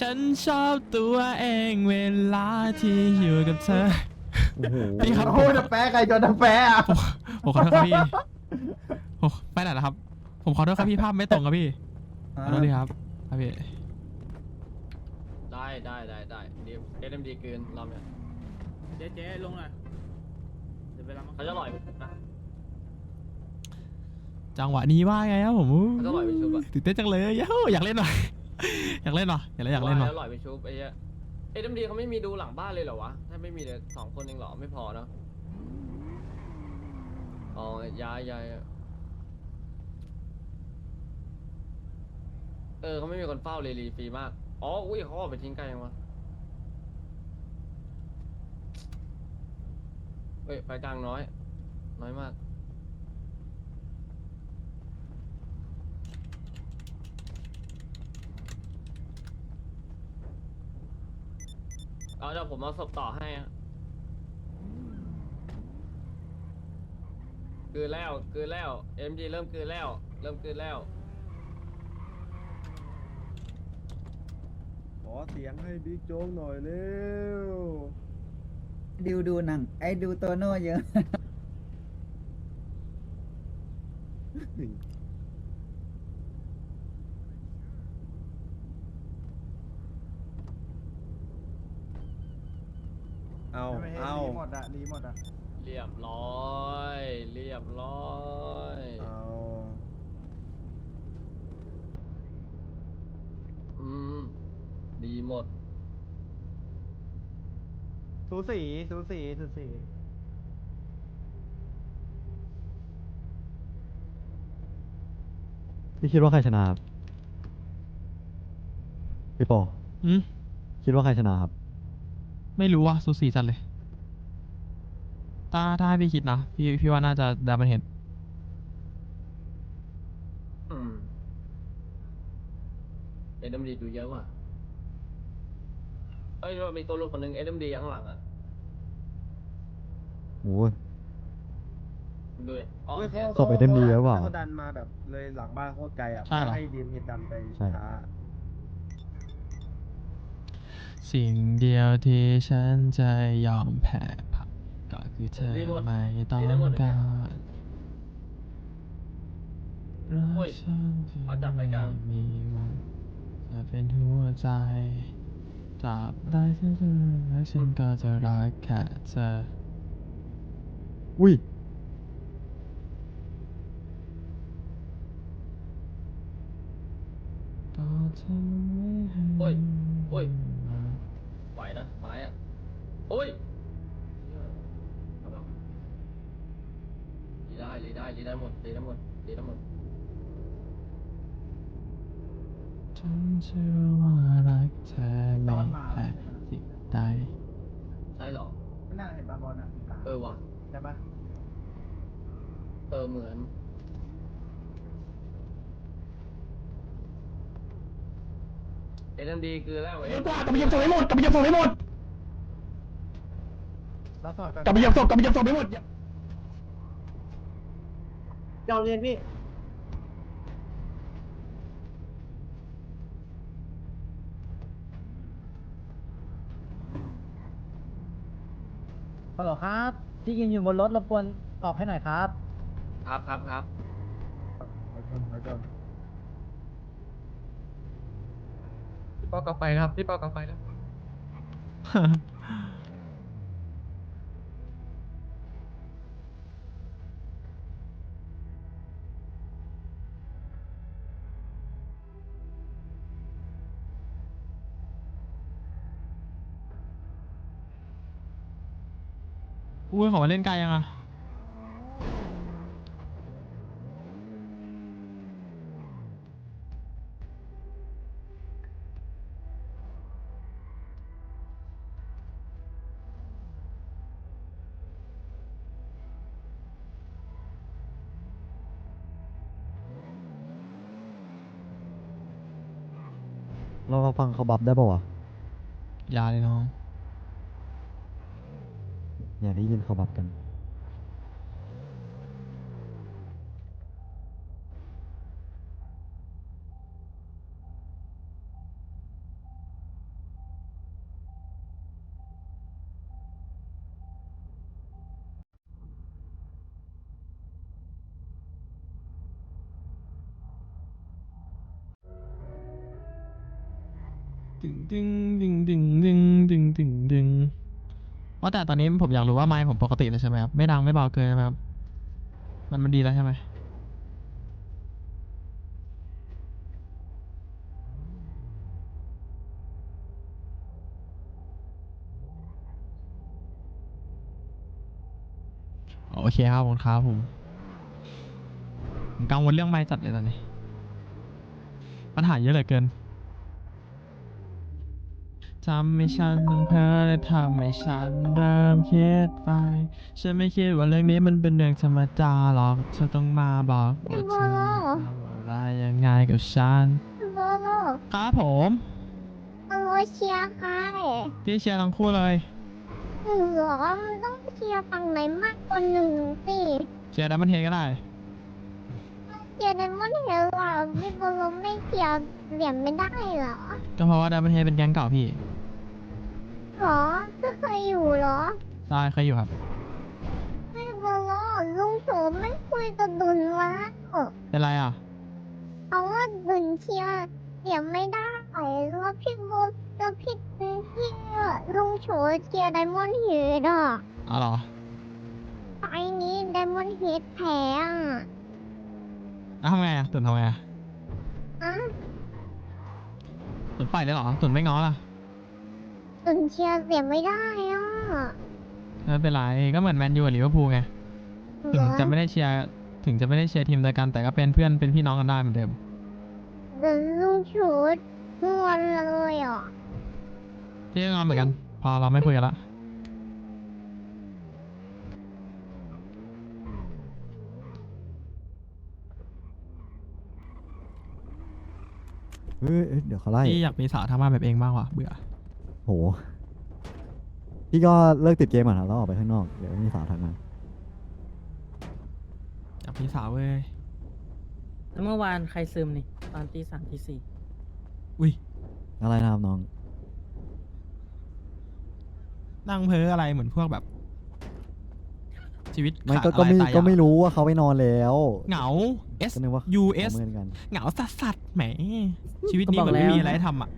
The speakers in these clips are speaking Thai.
ฉันชอบตัวเองเวลาที่อยู่กับเธอ โอ้โหพี่ครับ โอ้ยจะแปะใครจนจะแปะอะผมขอโทษครับพี่โอ้ไปไหนแล้วครับ ผมขอโทษครับพี่ภาพไม่ตรงครับพี่ขอโทษดีครับครับพี่ได้ได้ได้ได้ดีเอ็มดีเกินรอบเนี้ยเจ๊เจ๊ลงหน่อยเดี๋ยวไปรับมาเขาจะหล่อยนะจังหวะนี้ว่าไงครับผมเขาจะหล่อยไปชุบอะตื่นเต้นจังเลยเย้าอยากเล่นหน่อย อยากเล่นหน่ออยากเล่นอยากเล่นหน่อยว่าแล้วหล่อยไปชุบไอ้เหี้ยเอ็มดีเขาไม่มีดูหลังบ้านเลยเหรอวะ ถ้าไม่มีเดี๋ยสองคนเองเหรอไม่พอเนอะอ๋อย้ายย้ายเออเขาไม่มีคนเฝ้าเลยรีฟรีมาก อ๋อ อุ้ยเขาออกไปทิ้งไกลยังวะเฮ้ย ไปกลางน้อย น้อยมาก เอาเดี๋ยวผมเอาศพต่อให้อะคืนแล้วคืนแล้วเอ็มจีเริ่มคืนแล้ว เริ่มคืนแล้ว ขอเสียงให้บิ๊กโจ๊กหน่อยเร็วดิวดูหนัง ไอ้ดูโตโน่เยอะ เอา ไม่ให้ เอา รีหมดอะรีห มดอะเรียบร้อย เรียบร้อยเอาอืมดีหมด สูสีสูสีสูสีพี่คิดว่าใครชนะครับพี่ปออืมคิดว่าใครชนะครับ ไม่รู้ว่าสูสีจัดเลย ถ้าถ้าให้พี่คิดนะ พี่พี่ว่าน่าจะดามันเห็นอืมเอ็มดีดูเยอะว่ะเอ้ยมีตัวลูกคนหนึ่งเอ็มดีข้างหลังอะโอ้ย ดูดิอ๋อเฮ้ยแค่ศพ SMD เยอะเปล่าเขาดันมาแบบเลยหลังบ้านโคตรไกลอะใช่เหรอ ให้ดีมเฮดดันไปใช่ ช้าสิ่งเดียวที่ฉันจะยอมแพ้ก็ คือเธอไม่ต้องการรักฉันที่ไม่มีวันจะเป็นหัวใจตราบใดที่เธอรักฉันก็จะรักแค่เธออุ้ยต่อเธอไม่ให้โอ้ยโอ้ยไหวนะไม้อะโอ้ย รีได้รีได้รีได้หมดรีได้หมดรีได้หมดฉันเชื่อว่ารักเธอไม่แพ้สิ่งใดใช่เหรอไม่น่าเห็นปะบอลอะเออว่ะใช่ปะเออเหมือนเอ็นดีคือแล้วเอ็นกลับไปยิงศพให้หมดกลับไปยิงศพให้หมดแล้วสอดกลับไปยิงศพกลับไปยิงศพให้หมด ยอมเรียนพี่ฮัลโหลครับ ที่ยินอยู่บนรถรบกวนออกให้หน่อยครับ ครับครับครับพี่ปอกาไฟครับพี่ปอกาไฟแล้ว อุ้ยขอมาเล่นไกลยังอะเราเราฟังเขาบัฟได้ป่าวะอย่าเลยน้อง อย่าได้ยินเขาบับกัน แต่ตอนนี้ผมอยากรู้ว่าไมค์ผมปกติเลยใช่ไหมครับ ไม่ดังไม่เบาเกินใช่ไหมครับ มันมันดีแล้วใช่ไหมโอเคครับผมครับผมผมกังวลเรื่องไม้จัดเลยตอนนี้ ปัญหาเยอะเหลือเกิน ทำให้ฉันต้องเพ้อและทำให้ฉันเริ่มคิดไป ฉันไม่คิดว่าเรื่องนี้มันเป็นเรื่องธรรมดาหรอกเธอต้องมาบอกว่าเธอทำอะไรยังไงกับฉันโบโลครับผมโบเชียร์ใครพี่เชียร์ทั้งคู่เลยเหรอมันต้องเชียร์ฝั่งไหนมากกว่าหนึ่งสิเชียร์ดับเบิลเทก็ได้เชียร์ในมันเห็นว่าพี่โบโลไม่เชียร์เหรียญไม่ได้เหรอ ก็เพราะว่าดับเบิลเทเป็นแก๊งเก่าพี่ หรอก็เคยอยู่เหรอได้เคยอยู่ครับพี่โบโลลุงโสมไม่คุยกับดุนวะเป็นไรอะเอาว่าดุนเชียร์เหรียญไม่ได้แล้วพี่โบแล้วพี่พี่ลุงโฉเชียร์ไดมอนด์เฮดอะอ๋อเหรอไฟล์นี้ไดมอนด์เฮดแพ้อะแล้วทำไงอะตุ่นทำไงอะอะตุ่นไปเลยเหรอตุ่นไม่ง้อล่ะ ตุนเชียร์เสียไม่ได้อะไม่เป็นไรก็เหมือนแมนยูกับลิเวอร์พูลไงถึงจะไม่ได้เชียร์ถึงจะไม่ได้เชียร์ทีมเดียวกันแต่ก็เป็นเพื่อนเป็นพี่น้องกันได้เหมือนเดิมเดินลุงชุดงอนเลยอะพี่ก็งอนเหมือนกัน พอเราไม่คุยกันละเฮ้ยเอ้ยเดี๋ยวเขาไล่พี่อยากมีสาวทำงานแบบเองบ้างว่ะเบื่อ โห พี่ก็เลิกติดเกมก่อนครับแล้วออกไปข้างนอก เดี๋ยวมีสาวทักมาอยากมีสาวเว้ย แล้วเมื่อวานใครซึมนี่ ตอนตีสามตีสี่อุ้ย อะไรนะครับน้อง นั่งเพ้ออะไรเหมือนพวกแบบ ชีวิตไม่ขาดก็อะก็ไรไม่ตายอยากก็ไม่รู้ว่าเขาไปนอนแล้วเหงา S ก็นึกว่า U เขา S เหมือนกัน เหงาสัสสัสๆแหม ชีวิตนี้ก็เหบมืออกนไม่แล้วมีอะไรให้ทำอะ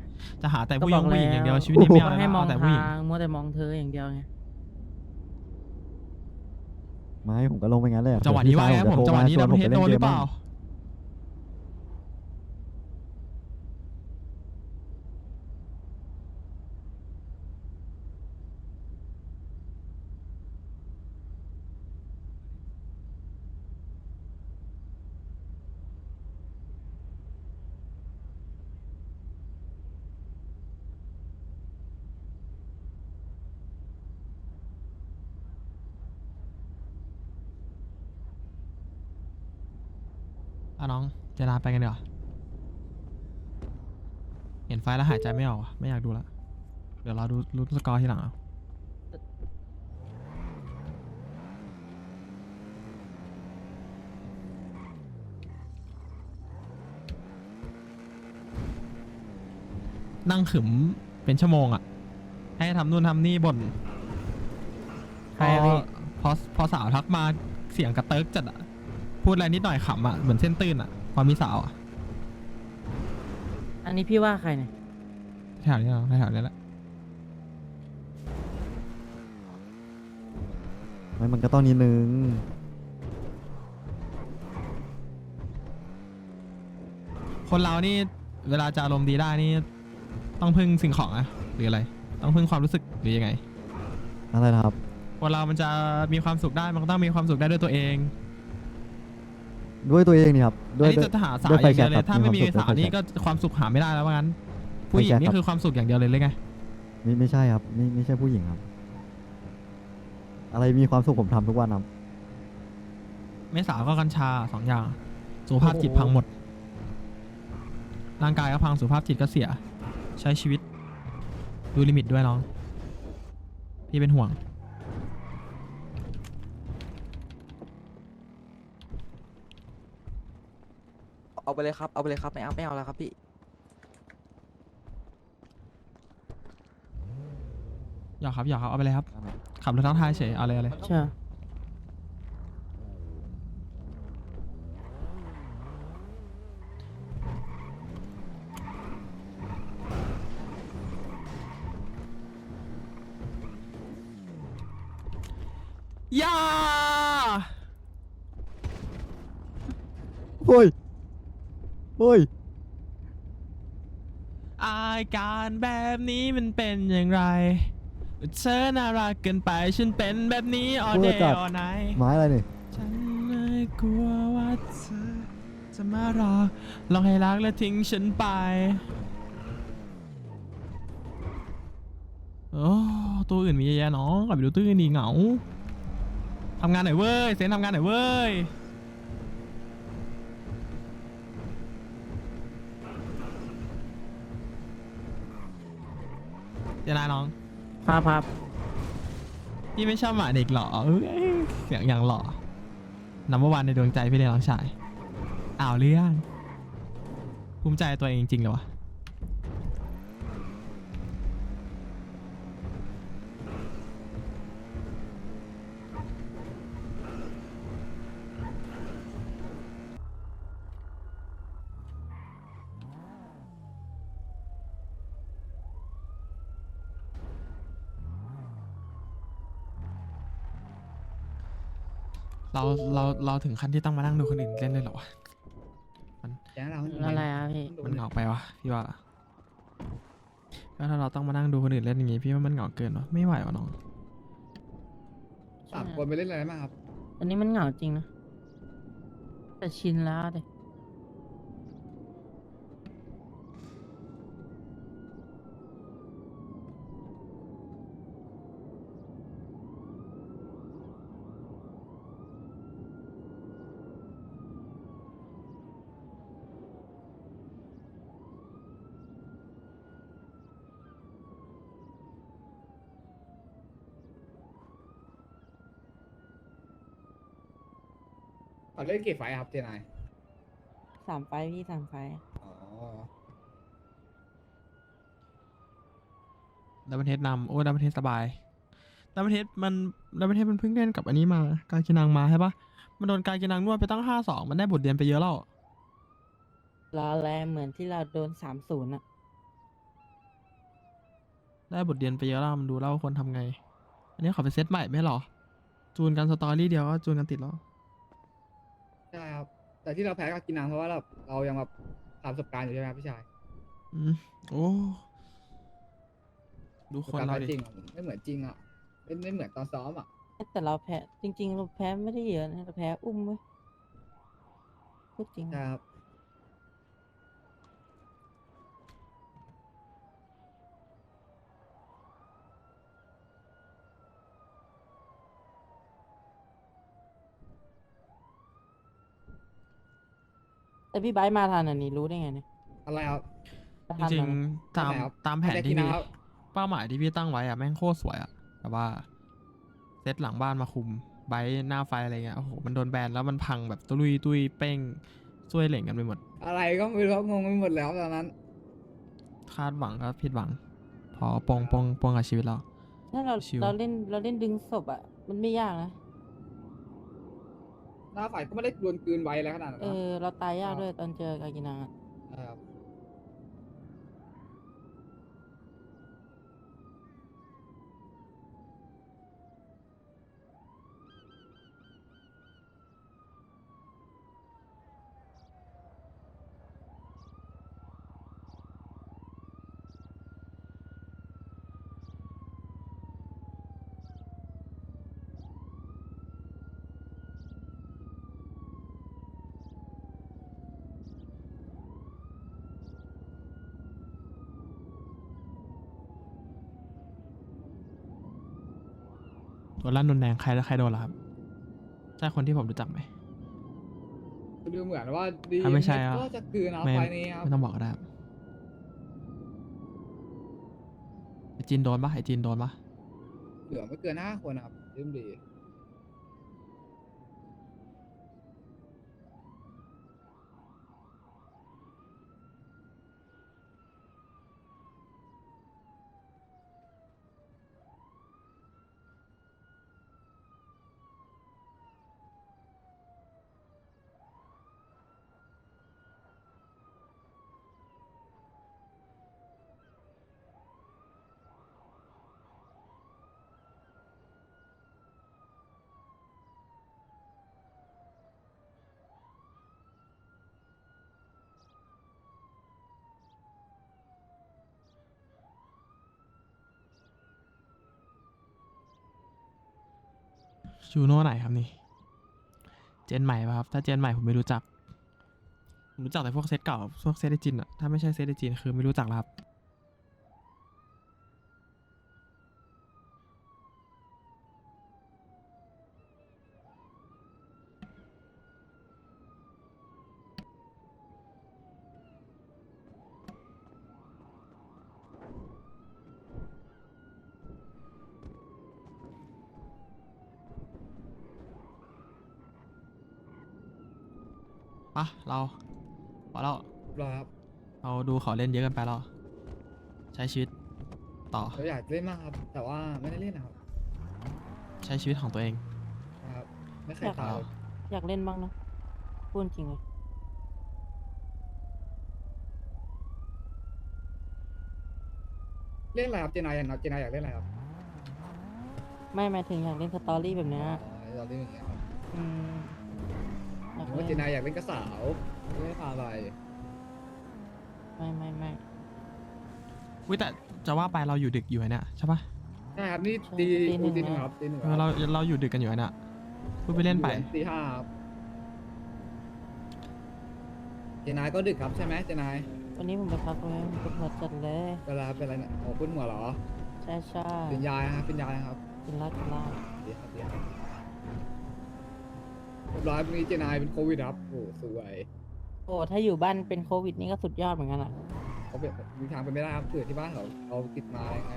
จะหาแต่ก็ผู้หบญิองกผู้หญิงแล้วอย่างเดียวชีวิตนี้ไม่เอาก็อะไรให้แล้วมองเอาแต่ผู้หญิง ทางมัวแต่มองเธออย่างเดียวไงไม่ผมก็ลงไปงั้นเลยจังหวะนี้ว่าไงผมจังหวะนี้ดับเบิลเฮดโดนหรือเปล่า อ่ะน้องเจนาไปกันดีกว่าเห็นไฟล์แล้วหายใจไม่ออกว่ะไม่อยากดูละ เดี๋ยวเราดูรู้นสกอร์ทีหลังเอานั่งขึมเป็นชั่วโมงอะให้ทำนู่นทำนี่บ่นใครพอะอพี่พอพอสาวทักมาเสียงกระเติกจัดอะ พูดอะไรนิดหน่อยขำอะเหมือนเส้นตื้นอะพอมีสาวอะอันนี้พี่ว่าใครเนี่ยแถวนี้เหรอแถวนี้แหละไม่มันก็ต้องนิดนึง คนเรานี่เวลาจะอารมณ์ดีได้นี่ต้องพึ่งสิ่งของอะหรืออะไร ต้องพึ่งความรู้สึกหรือยังไงอะไรนะครับ คนเรามันจะมีความสุขได้มันก็ต้องมีความสุขได้ด้วยตัวเอง ด้วยตัวเองนี่ครับด้อัวนยนี้ด้วยจะหาสาวด้วยอไฟย่างเดียวเลแช็ยกถ้าไม่มีครับสาวด้วยไฟนี่แช็กก็ความสุขหาไม่ได้แล้วว่างั้น ผู้หญิงไฟแช็กนี่ครับคือความสุขอย่างเดียวเลยเลยไง ไม่ไม่ใช่ครับไม่ไม่ใช่ผู้หญิงครับ อะไรมีความสุขผมทำทุกวันครับไม่สาวก็กัญชาสองอย่าง สุขภาพจิตพังหมด ร่างกายก็พังสุขภาพจิตก็เสีย ใช้ชีวิต ดูลิมิตด้วยน้อง พี่เป็นห่วง เอาไปเลยครับ เอาไปเลยครับ ไม่เอาไม่เอาแล้วครับพี่ หยอกครับหยอกครับเอาไปเลยครับ ขับรถทั้งท้ายเฉยเอาเลยเอาเลยใช่ย่าโอ้ย เฮ้ย อาการแบบนี้มันเป็นอย่างไร เธอน่ารักเกินไป ฉันเป็นแบบนี้ all เวอ day ร์จัด all night ไม้อะไรนี่ ฉันเลยกลัวว่าเธอจะมารอลองให้รักและทิ้งฉันไป โอ้ตัวอื่นมีเยอะแยะน้องกลับไปดูตัวอื่นดีเหงาทำงานหน่อยเว้ย เซนทำงานหน่อยเว้ย เดี๋ยวนายน้อง ครับครับพี่ไม่ชอบหมาเด็กเหรอเอ้ยเสียงอย่างหล่อนัมเบอร์วันในดวงใจพี่เลยน้องชายอ้าวเรื่องภูมิใจตัวเองจริงๆเลยวะ เราเราเราถึงขั้นที่ต้องมานั่งดูคนอื่นเล่นเลยเหรอวะอะไรอะพี่ มันเหงาไปวะพี่ว่าก็ถ้าเราต้องมานั่งดูคนอื่นเล่นอย่างงี้พี่ว่ามันเหงาเกินวะไม่ไหววะน้องสามคนไปเล่นอะไรมาครับ อันนี้มันเหงาจริงนะ แต่ชินแล้วเด็เเล่นกี่ไฟล์ครับเจนายสามไฟล์พี่สามไฟล์อ๋อดับเบิลเทสนำโอ้ดับเบิลเทสสบายดับเบิลเทสมันดับเบิลเทสมันเพิ่งเล่นกับอันนี้มา การกินังมาใช่ปะมันโดนการกินังนวดไปตั้งห้าสองมันได้บทเรียนไปเยอะแล้ว รอแลเหมือนที่เราโดนสามศูนย์อะได้บทเรียนไปเยอะแล้วมันดูแล้วว่าควรทำไง อันนี้ขอไปเซตใหม่ไม่หรอ จูนกันสตอรี่เดียวก็จูนกันติดแล้ว ใช่ครับ แต่ที่เราแพ้ก็กินน้ำเพราะว่าเราเรายังแบบขาดประสบการณ์อยู่ใช่ไหมครับพี่ชายอืมโอ้ ดูคนประสบเราการณ์ดิจริงอะไม่เหมือนจริงอะไม่ไม่เหมือนตอนซ้อมอะแต่เราแพ้จริงๆเราแพ้ไม่ได้เยอะนะเราแพ้อุ้มเว้ยพูดจริง ใช่ครับ แต่พี่ไบร์ทมาทันอันนี้รู้ได้ไงเนี่ยอะไรครับ จทันริงเหอๆตามไม่ครับตามแผนไม่ได้ที่กินพี่นะครับ เป้าหมายที่พี่ตั้งไว้อะแม่งโคตรสวยอะแต่ว่าเซตหลังบ้านมาคุมไบร์ทหน้าไฟอะไรเงี้ยโอ้โหมันโดนแบนแล้วมันพังแบบตุยตุยเป้งช่วยเหล่งกันไปหมด อะไรก็ไม่รู้ครับงงไปหมดแล้วตอนนั้น คาดหวังก็ผิดหวัง พอปองปองปองกับชีวิตเรา ถ้าเราชิว เราเล่นเราเล่นดึงศพอะ มันไม่ยากนะ หน้าฝ่ายก็ไม่ได้โดนกลืนไว้แล้วขนาดนั้นเอครับอเราตายยากครับด้วยตอนเจอกากินังอะใช่ครับ ตัวลั่นโดนแดงใครแล้วใครโดนล่ะครับใช่คนที่ผมรู้จักไหม ดูเหมือนว่าดีถ้าไม่ใช่อะก็จะกลืนเอาไม่ไฟล์นี้ครับไม่ต้องบอกก็ได้ครับไอจีนโดนปะไอจีนโดนปะเหลือไม่เกินห้าคนนะครับเริ่มดี จูโน่ไหนครับนี่ เจนใหม่ป่ะครับ ถ้าเจนใหม่ผมไม่รู้จัก ผมรู้จักแต่พวกเซตเก่า พวกเซตไอจินอะถ้าไม่ใช่เซตไอจินคือไม่รู้จักแล้วครับ ปะเราพอแล้ว รอครับ เราดูเขาเล่นเยอะเกันไปแล้วใช้ชีวิตต่อเราอยากเล่นมากครับ แต่ว่าไม่ได้เล่นนะครับใช้ชีวิตของตัวเองนะครับ ไม่เคยตายเลยอยากเล่นบ้างนะพูดจริงเลยเล่นอะไรครับเจนายอยากเจนายอยากเล่นอะไรครับไม่หมายถึงอยากเล่นสตอรี่แบบเนี้ยอ๋อเราเล่นอย่างเงี้ยครับอืมอยากผมว่าเจเล่นนายอยากเล่นกับสาวไม่ได้พาไป ไม่ไม่ไม่วิแต่จะว่าไปเราอยู่ดึกอยู่ไอ้เนี่ยใช่ปะใช่ครับนี่ตีตีหนึ่งครับตีหนึ่งเออเราเราอยู่ดึกกันอยู่ไอ้เนี่ยพูดไปเล่นไป ตีห้าครับเจนายก็ดึกครับใช่ไหมเจนายวันนี้ผมไปพักเลยผมปวดหัวจัดเลย เวลาเป็นอะไรเนี่ยโอ้พุ่นหัวเหรอใช่ใช่เป็นยายครับเป็นยายครับกินเหล้ากินเหล้าดีครับดีครับเรียบร้อยวันนี้เจนายเป็นโควิดครับโอ้สวย โอ้ถ้าอยู่บ้านเป็นโควิดนี่ก็สุดยอดเหมือนกันอะเขาเป็นมีทางไปไม่ได้ครับเกิดที่บ้านเขาเขาติดมาอะไรไง